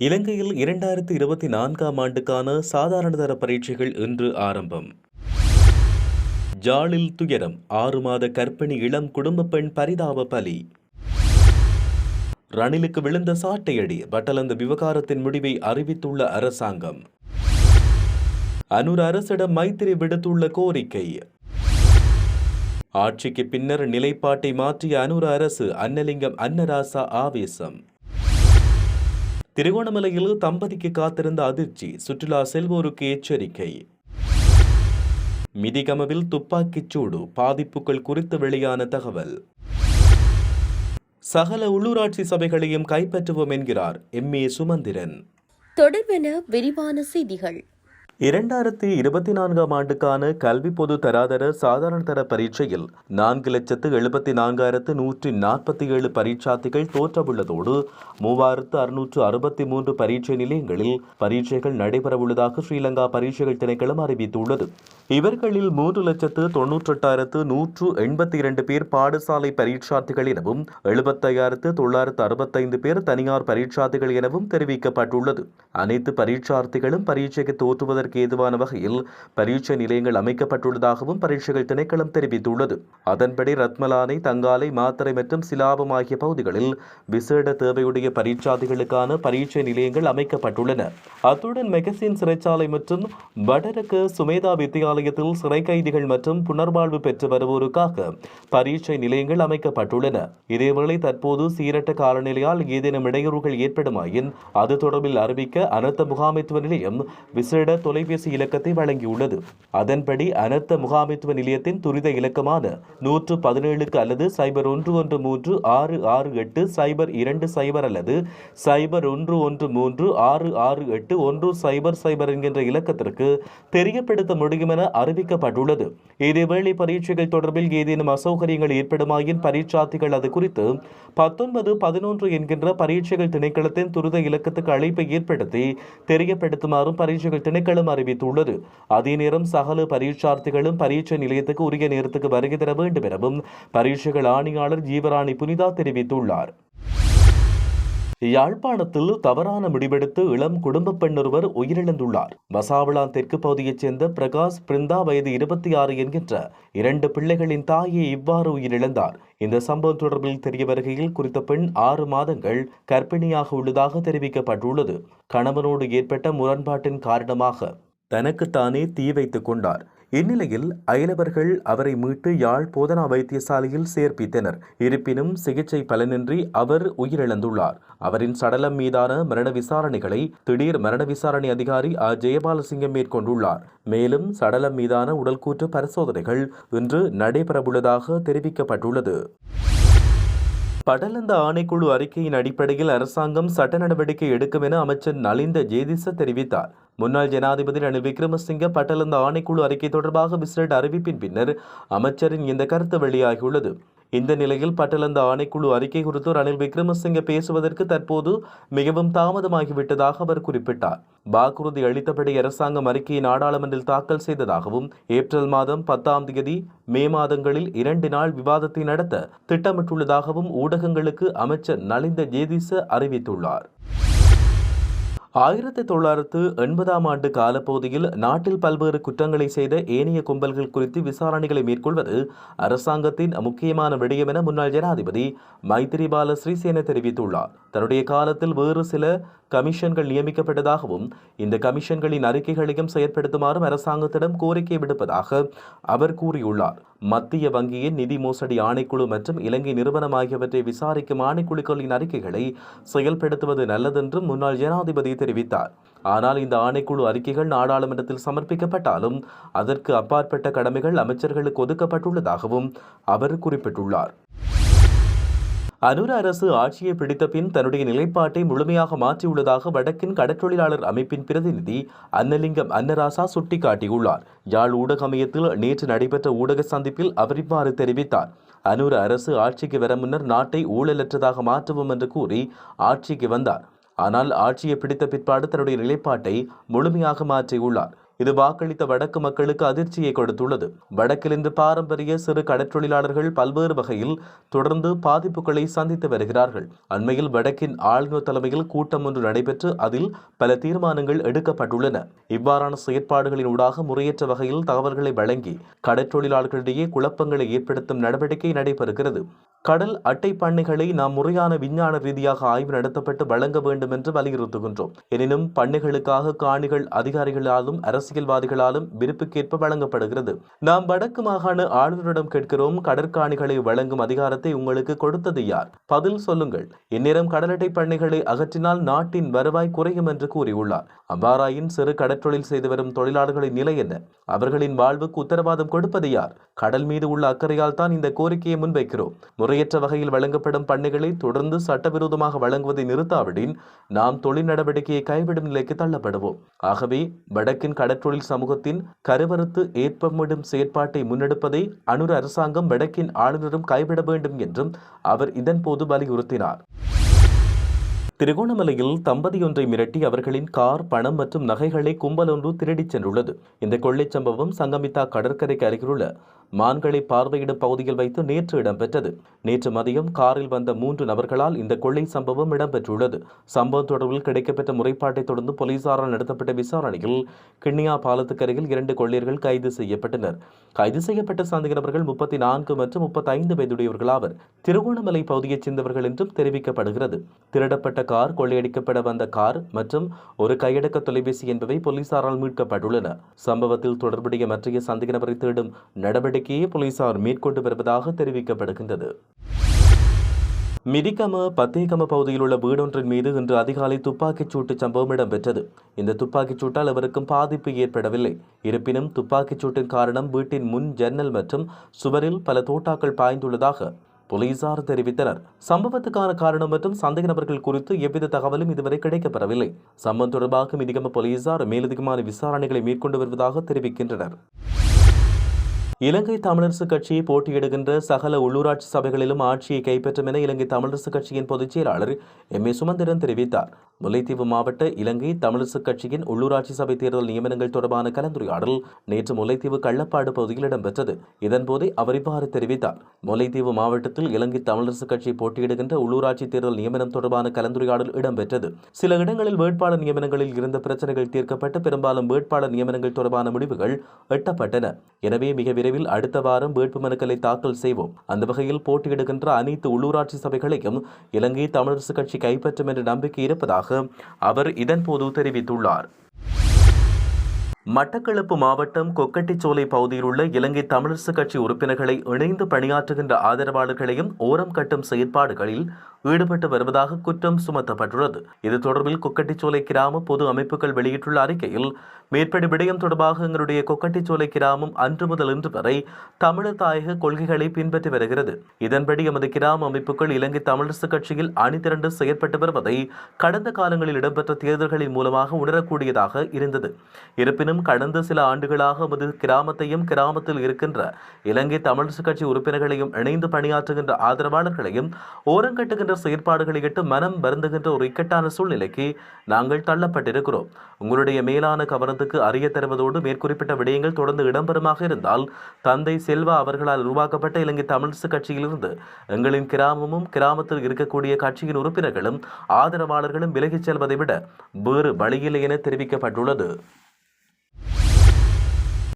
இலங்கையில் இரண்டாயிரத்து இருபத்தி நான்காம் ஆண்டுக்கான சாதாரணதர பரீட்சைகள் இன்று ஆரம்பம். ஜாலில் துயரம் ஆறு மாத கர்ப்பிணி இளம் குடும்ப பெண் பரிதாப பலி. ரணிலுக்கு விழுந்த சாட்டையடி பட்டலந்த விவகாரத்தின் முடிவை அறிவித்துள்ள அரசாங்கம். அனுர் அரசிடம் மைத்திரி விடுத்துள்ள கோரிக்கை. ஆட்சிக்கு பின்னர் நிலைப்பாட்டை மாற்றிய அனுர அரசு அன்னலிங்கம் அன்னராசா ஆவேசம். திருகோணமலையில் தம்பதிக்கு காத்திருந்த அதிர்ச்சி சுற்றுலா செல்வோருக்கு எச்சரிக்கை. மிதிகமவில் துப்பாக்கிச் சூடு பாதிப்புகள் குறித்து வெளியான தகவல். சகல உள்ளூராட்சி சபைகளையும் கைப்பற்றுவோம் என்கிறார் எம் ஏ சுமந்திரன். தொடர்பென விரிவான செய்திகள். இரண்டாயிரத்தி இருபத்தி நான்காம் ஆண்டுக்கான கல்வி பொது தராதர சாதாரண தர பரீட்சையில் நான்கு லட்சத்து எழுபத்தி நான்காயிரத்து நூற்றி நாற்பத்தி ஏழு பரீட்சார்த்திகள் தோற்றவுள்ளதோடு மூவாயிரத்து அறுநூற்று அறுபத்தி மூன்று பரீட்சை நிலையங்களில் பரீட்சைகள் நடைபெறவுள்ளதாக ஸ்ரீலங்கா பரீட்சைகள் திணைக்களம் அறிவித்துள்ளது. இவர்களில் மூன்று லட்சத்து தொன்னூற்றெட்டாயிரத்து நூற்று எண்பத்தி இரண்டு பேர் பாடசாலை பரீட்சார்த்திகள் எனவும் எழுபத்தையாயிரத்து தொள்ளாயிரத்து அறுபத்தைந்து பேர் தனியார் பரீட்சார்த்திகள் எனவும் தெரிவிக்கப்பட்டுள்ளது. அனைத்து பரீட்சார்த்திகளும் பரீட்சைக்கு தோற்றுவதற்கு ஏதுவான வகையில் பரீட்சை நிலையங்கள் அமைக்கப்பட்டுள்ளதாகவும் பரீட்சைகள் திணைக்களம் தெரிவித்துள்ளது. அதன்படி ரத்மலானை தங்காலை மாத்தரை மற்றும் சிலாபம் ஆகிய பகுதிகளில் விசேட தேவையுடைய பரீட்சாதிகளுக்கான பரீட்சை நிலையங்கள் அமைக்கப்பட்டுள்ளன. அத்துடன் மெகசின் சிறைச்சாலை மற்றும் வடரக்கு சுமேதா வித்தியாலயத்தில் சிறை கைதிகள் மற்றும் புனர்வாழ்வு பெற்று வருவோருக்காக பரீட்சை நிலையங்கள் அமைக்கப்பட்டுள்ளன. இதேவேளை தற்போது சீரட்ட காலநிலையால் ஏதேனும் இடையூறுகள் ஏற்படுமாயின் அது தொடர்பில் அறிவிக்க அனர்த்த முகாமைத்துவ நிலையம் விசேட தொலைபேசி இலக்கத்தை வழங்கியுள்ளது. அதன்படி அனர்த்த முகாமைத்துவ நிலையத்தின் துரித இலக்கமான நூற்று பதினேழுக்கு அல்லது சைபர் ஒன்று ஒன்று மூன்று ஆறு ஆறு எட்டு சைபர் இரண்டு சைபர் அல்லது சைபர் ஒன்று ஒன்று மூன்று ஆறு ஆறு எட்டு ஒன்று சைபர் சைபர் என்கின்ற இலக்கத்திற்கு தெரியப்படுத்த முடியும் என அறிவிக்கப்பட்டுள்ளது. இதேவேளை பரீட்சைகள் தொடர்பில் ஏதேனும் அசௌகரியங்கள் ஏற்படுமாயின் பரீட்சார்த்திகள் அது குறித்து பத்தொன்பது பதினொன்று என்கின்ற பரீட்சைகள் திணைக்களத்தின் துரித இலக்கத்துக்கு அழைப்பை ஏற்படுத்தி தெரியப்படுத்துமாறும் பரீட்சைகள் திணைக்களம் அறிவித்துள்ளது. அதே நேரம் சகல பரீட்சார்த்திகளும் பரீட்சை நிலையத்துக்கு உரிய நேரத்துக்கு வருகை தர வேண்டும் எனவும் பரீட்சைகள் ஆணையாளர் ஜீவராணி புனிதா தெரிவித்துள்ளார். யாழ்ப்பாணத்தில் தவறான முடிவெடுத்து இளம் குடும்ப பெண்ணொருவர் உயிரிழந்துள்ளார். வசாவளான் தெற்கு பகுதியைச் சேர்ந்த பிரகாஷ் பிருந்தா வயது இருபத்தி ஆறு என்கின்ற இரண்டு பிள்ளைகளின் தாயை இவ்வாறு உயிரிழந்தார். இந்த சம்பவம் தொடர்பில் தெரிய வருகையில் குறித்த பெண் ஆறு மாதங்கள் கர்ப்பிணியாக உள்ளதாக தெரிவிக்கப்பட்டுள்ளது. கணவனோடு ஏற்பட்ட முரண்பாட்டின் காரணமாக தனக்குத்தானே தீ வைத்துக் கொண்டார். இந்நிலையில் அயலவர்கள் அவரை மீட்டு யாழ் போதனா வைத்தியசாலையில் சேர்ப்பித்தனர். இருப்பினும் சிகிச்சை பலனின்றி அவர் உயிரிழந்துள்ளார். அவரின் சடலம் மீதான மரண விசாரணைகளை திடீர் மரண விசாரணை அதிகாரி அ ஜெயபாலசிங்கம் மேற்கொண்டுள்ளார். மேலும் சடலம் மீதான உடல்கூற்று பரிசோதனைகள் இன்று நடைபெறவுள்ளதாக தெரிவிக்கப்பட்டுள்ளது. படலந்த ஆணைக்குழு அறிக்கையின் அடிப்படையில் அரசாங்கம் சட்ட நடவடிக்கை எடுக்கும் என அமைச்சர் நலிந்த ஜேதிச தெரிவித்தார். முன்னாள் ஜனாதிபதி ரணில் விக்ரமசிங்க பட்டலந்த ஆணைக்குழு அறிக்கை தொடர்பாக விசேட அறிவிப்பின் பின்னர் அமைச்சரின் இந்த கருத்து வெளியாகியுள்ளது. இந்த நிலையில் பட்டலந்த ஆணைக்குழு அறிக்கை குறித்து ரணில் விக்ரமசிங்க பேசுவதற்கு தற்போது மிகவும் தாமதமாகிவிட்டதாக அவர் குறிப்பிட்டார். வாக்குறுதி அளித்தபடி அரசாங்கம் அறிக்கையை நாடாளுமன்றில் தாக்கல் செய்ததாகவும் ஏப்ரல் மாதம் பத்தாம் தேதி மே மாதங்களில் இரண்டு நாள் விவாதத்தை நடத்த திட்டமிட்டுள்ளதாகவும் ஊடகங்களுக்கு அமைச்சர் நலிந்த ஜேதிச அறிவித்துள்ளார். ஆயிரத்தி தொள்ளாயிரத்து எண்பதாம் ஆண்டு காலப்பகுதியில் நாட்டில் பல்வேறு குற்றங்களை செய்த ஏனைய கும்பல்கள் குறித்து விசாரணைகளை மேற்கொள்வது அரசாங்கத்தின் முக்கியமான விடயம் என முன்னாள் ஜனாதிபதி மைத்திரிபால ஸ்ரீசேன தெரிவித்துள்ளார். தன்னுடைய காலத்தில் வேறு சில கமிஷன்கள் நியமிக்கப்பட்டதாகவும் இந்த கமிஷன்களின் அறிக்கைகளையும் செயற்படுத்துமாறும் அரசாங்கத்திடம் கோரிக்கை விடுப்பதாக அவர் கூறியுள்ளார். மத்திய வங்கியின் நிதி மோசடி ஆணைக்குழு மற்றும் இலங்கை நிறுவனம் ஆகியவற்றை விசாரிக்கும் ஆணைக்குழுக்களின் அறிக்கைகளை செயல்படுத்துவது நல்லதென்றும் முன்னாள் ஜனாதிபதி தெரிவித்தார். ஆனால் இந்த ஆணைக்குழு அறிக்கைகள் நாடாளுமன்றத்தில் சமர்ப்பிக்கப்பட்டாலும் அதற்கு அப்பாற்பட்ட கடமைகள் அமைச்சர்களுக்கு ஒதுக்கப்பட்டுள்ளதாகவும் அவர் குறிப்பிட்டுள்ளார். அனுர அரசு ஆட்சியை பிடித்த பின் தன்னுடைய நிலைப்பாட்டை முழுமையாக மாற்றியுள்ளதாக வடக்கின் கடற்றொழிலாளர் அமைப்பின் பிரதிநிதி அன்னலிங்கம் அன்னராசா சுட்டிக்காட்டியுள்ளார். யாழ் ஊடக மையத்தில் நேற்று நடைபெற்ற ஊடக சந்திப்பில் அவர் இவ்வாறு தெரிவித்தார். அனுர அரசு ஆட்சிக்கு வர முன்னர் நாட்டை ஊழலற்றதாக மாற்றுவோம் என்று கூறி ஆட்சிக்கு வந்தார். ஆனால் ஆட்சியை பிடித்த பிற்பாடு தன்னுடைய நிலைப்பாட்டை முழுமையாக மாற்றியுள்ளார். இது வாக்களித்த வடக்கு மக்களுக்கு அதிர்ச்சியை கொடுத்துள்ளது. வடக்கில் பாரம்பரிய சிறு கடற்றொழிலாளர்கள் பல்வேறு வகையில் தொடர்ந்து பாதிப்புகளை சந்தித்து வருகிறார்கள். அண்மையில் வடக்கின் ஆளுநர் தலைமையில் கூட்டம் ஒன்று நடைபெற்று அதில் பல தீர்மானங்கள் எடுக்கப்பட்டுள்ளன. இவ்வாறான செயற்பாடுகளின் ஊடாக முறையற்ற வகையில் தகவல்களை வழங்கி கடற்றொழிலாளர்களிடையே குழப்பங்களை ஏற்படுத்தும் நடவடிக்கை நடைபெறுகிறது. கடல் அட்டை பண்ணைகளை நாம் முறையான விஞ்ஞான ரீதியாக ஆய்வு நடத்தப்பட்டு வழங்க வேண்டும் என்று வலியுறுத்துகின்றோம். எனினும் பண்ணைகளுக்காக காணிகள் அதிகாரிகளாலும் அரசு அரசியல்வாதிகளாலும் விருப்புக்கேற்ப வழங்கப்படுகிறது. நாம் வடக்கு மாகாண ஆளுநரிடம் கேட்கிறோம் கடற்காணிகளை வழங்கும் அதிகாரத்தை உங்களுக்கு கொடுத்தது யார்? பதில் சொல்லுங்கள். இந்நேரம் கடலட்டை பண்ணைகளை அகற்றினால் நாட்டின் வருவாய் குறையும் என்று கூறியுள்ளார். அவ்வாறாயின் சிறு கடற்றொழில் செய்து வரும் தொழிலாளர்களின் நிலை என்ன? அவர்களின் வாழ்வுக்கு உத்தரவாதம் கொடுப்பது யார்? கடல் மீது உள்ள அக்கறையால் தான் இந்த கோரிக்கையை முன்வைக்கிறோம். முறையற்ற வகையில் வழங்கப்படும் பண்ணைகளை தொடர்ந்து சட்டவிரோதமாக வழங்குவதை நிறுத்தாவிடின் நாம் தொழில் நடவடிக்கையை கைவிடும் நிலைக்கு தள்ளப்படுவோம். ஆகவே வடக்கின் கடல் கடற்றொழில் சமூகத்தின் கருவறுத்து ஏற்பமிடும் செயற்பாட்டை முன்னெடுப்பதை அனுர அரசாங்கம் வடக்கின் ஆளுநரும் கைவிட வேண்டும் என்றும் அவர் இதன்போது வலியுறுத்தினார். திருகோணமலையில் தம்பதியொன்றை மிரட்டி அவர்களின் கார் பணம் மற்றும் நகைகளை கும்பல் ஒன்று திருடிச் சென்றுள்ளது. இந்த கொள்ளைச் சம்பவம் சங்கமித்தா கடற்கரைக்கு அருகிலுள்ள மான்களை பார்வையிடும் பகுதியில் வைத்து நேற்று இடம்பெற்றது. நேற்று மதியம் காரில் வந்த மூன்று நபர்களால் இந்த கொள்ளை சம்பவம் இடம்பெற்றுள்ளது. சம்பவம் தொடர்பில் கிடைக்கப்பெற்ற முறைப்பாட்டைத் தொடர்ந்து போலீசாரால் நடத்தப்பட்ட விசாரணையில் கிண்ணியா பாலத்துக்கு அருகில் இரண்டு கொள்ளையர்கள் கைது செய்யப்பட்டனர். கைது செய்யப்பட்ட சந்தேக நபர்கள் முப்பத்தி நான்கு மற்றும் முப்பத்தைந்து வயதுடையவர்களாவர். திருகோணமலை பகுதியைச் சேர்ந்தவர்கள் என்றும் தெரிவிக்கப்படுகிறது. திருடப்பட்ட கார் கொள்ளையடிக்கப்பட வந்த கார் மற்றும் ஒரு கையடக்க தொலைபேசி என்பவை போலீசாரால் மீட்கப்பட்டுள்ளன. சம்பவத்தில் தொடர்புடைய மற்றைய சந்தேக நபரை தேடும் நடவடிக்கையை போலீசார் மேற்கொண்டு வருவதாக தெரிவிக்கப்படுகின்றது. மிரிகம பத்தேகம பகுதியில் உள்ள வீடொன்றின் மீது இன்று அதிகாலை துப்பாக்கிச் சூட்டு சம்பவம் இடம்பெற்றது. இந்த துப்பாக்கிச் சூட்டால் அவருக்கும் பாதிப்பு ஏற்படவில்லை. இருப்பினும் துப்பாக்கிச் சூட்டின் காரணம் வீட்டின் முன் ஜன்னல் மற்றும் சுவரில் பல தோட்டாக்கள் பாய்ந்துள்ளதாக போலீசார் தெரிவித்தனர். சம்பவத்துக்கான காரணம் மற்றும் சந்தேக நபர்கள் குறித்து எவ்வித தகவலும் இதுவரை கிடைக்கப்பெறவில்லை. சம்பவம் தொடர்பாக மிதிகம போலீசார் மேலதிகமான விசாரணைகளை மேற்கொண்டு வருவதாக தெரிவிக்கின்றனர். இலங்கை தமிழரசுக் கட்சி போட்டியிடுகின்ற சகல உள்ளூராட்சி சபைகளிலும் ஆட்சியை கைப்பற்றும் என இலங்கை தமிழரசு கட்சியின் பொதுச் செயலாளர் எம் ஏ சுமந்திரன் தெரிவித்தார். முல்லைத்தீவு மாவட்ட இலங்கை தமிழரசு கட்சியின் உள்ளூராட்சி சபை தேர்தல் நியமனங்கள் தொடர்பான கலந்துரையாடல் நேற்று முல்லைத்தீவு கள்ளப்பாடு பகுதியில் இடம்பெற்றது. இதன்போதே அவர் இவ்வாறு தெரிவித்தார். முல்லைத்தீவு மாவட்டத்தில் இலங்கை தமிழரசு கட்சி போட்டியிடுகின்ற உள்ளூராட்சி தேர்தல் நியமனம் தொடர்பான கலந்துரையாடல் இடம்பெற்றது. சில இடங்களில் வேட்பாளர் நியமனங்களில் இருந்த பிரச்சனைகள் தீர்க்கப்பட்டு பெரும்பாலும் வேட்பாளர் நியமனங்கள் தொடர்பான முடிவுகள் எட்டப்பட்டன. எனவே மிக விரைவில் அடுத்த வாரம் வேட்பு மனுக்களை தாக்கல் செய்வோம். அந்த வகையில் போட்டியிடுகின்ற அனைத்து உள்ளூராட்சி சபைகளையும் இலங்கை தமிழரசு கட்சி கைப்பற்றும் என்ற நம்பிக்கை இருப்பதாக அவர் இதன்போது தெரிவித்துள்ளார். மட்டக்களப்பு மாவட்டம் கொக்கட்டிச்சோலை பகுதியில் உள்ள இலங்கை தமிழரசு கட்சி உறுப்பினர்களை இணைந்து பணியாற்றுகின்ற ஆதரவாளர்களையும் ஓரம் கட்டும் செயற்பாடுகளில் ஈடுபட்டு வருவதாக குற்றம் சுமத்தப்பட்டுள்ளது. இது தொடர்பில் கொக்கட்டிச்சோலை கிராம பொது அமைப்புகள் வெளியிட்டுள்ள அறிக்கையில் மேற்படி விடயம் தொடர்பாக எங்களுடைய கொக்கட்டிச்சோலை கிராமம் அன்று முதல் இன்று வரை தமிழர் தாயக கொள்கைகளை பின்பற்றி வருகிறது. இதன்படி எமது கிராம அமைப்புகள் இலங்கை தமிழரசு கட்சியில் அணிதிரண்டு செயற்பட்டு வருவதை கடந்த காலங்களில் இடம்பெற்ற தேர்தல்களின் மூலமாக உணரக்கூடியதாக இருந்தது. இருப்பினும் கடந்த சில ஆண்டுகளாக எமது கிராமத்தையும் கிராமத்தில் இருக்கின்ற இலங்கை தமிழரசு கட்சி உறுப்பினர்களையும் இணைந்து பணியாற்றுகின்ற ஆதரவாளர்களையும் ஓரங்கட்டுகின்ற செயற்பாடுகளை இட்டு மனம் வருந்துகின்ற ஒரு இக்கட்டான சூழ்நிலைக்கு நாங்கள் தள்ளப்பட்டிருக்கிறோம். உங்களுடைய மேலான கவனத்துக்கு அறிய தருவதோடு மேற்குறிப்பிட்ட விடயங்கள் தொடர்ந்து இடம்பெறுமாக இருந்தால் தந்தை செல்வா அவர்களால் உருவாக்கப்பட்ட இலங்கை தமிழரசு கட்சியிலிருந்து எங்களின் கிராமமும் கிராமத்தில் இருக்கக்கூடிய கட்சியின் உறுப்பினர்களும் ஆதரவாளர்களும் விலகிச் செல்வதை விட வேறு வழியில்லை என தெரிவிக்கப்பட்டுள்ளது.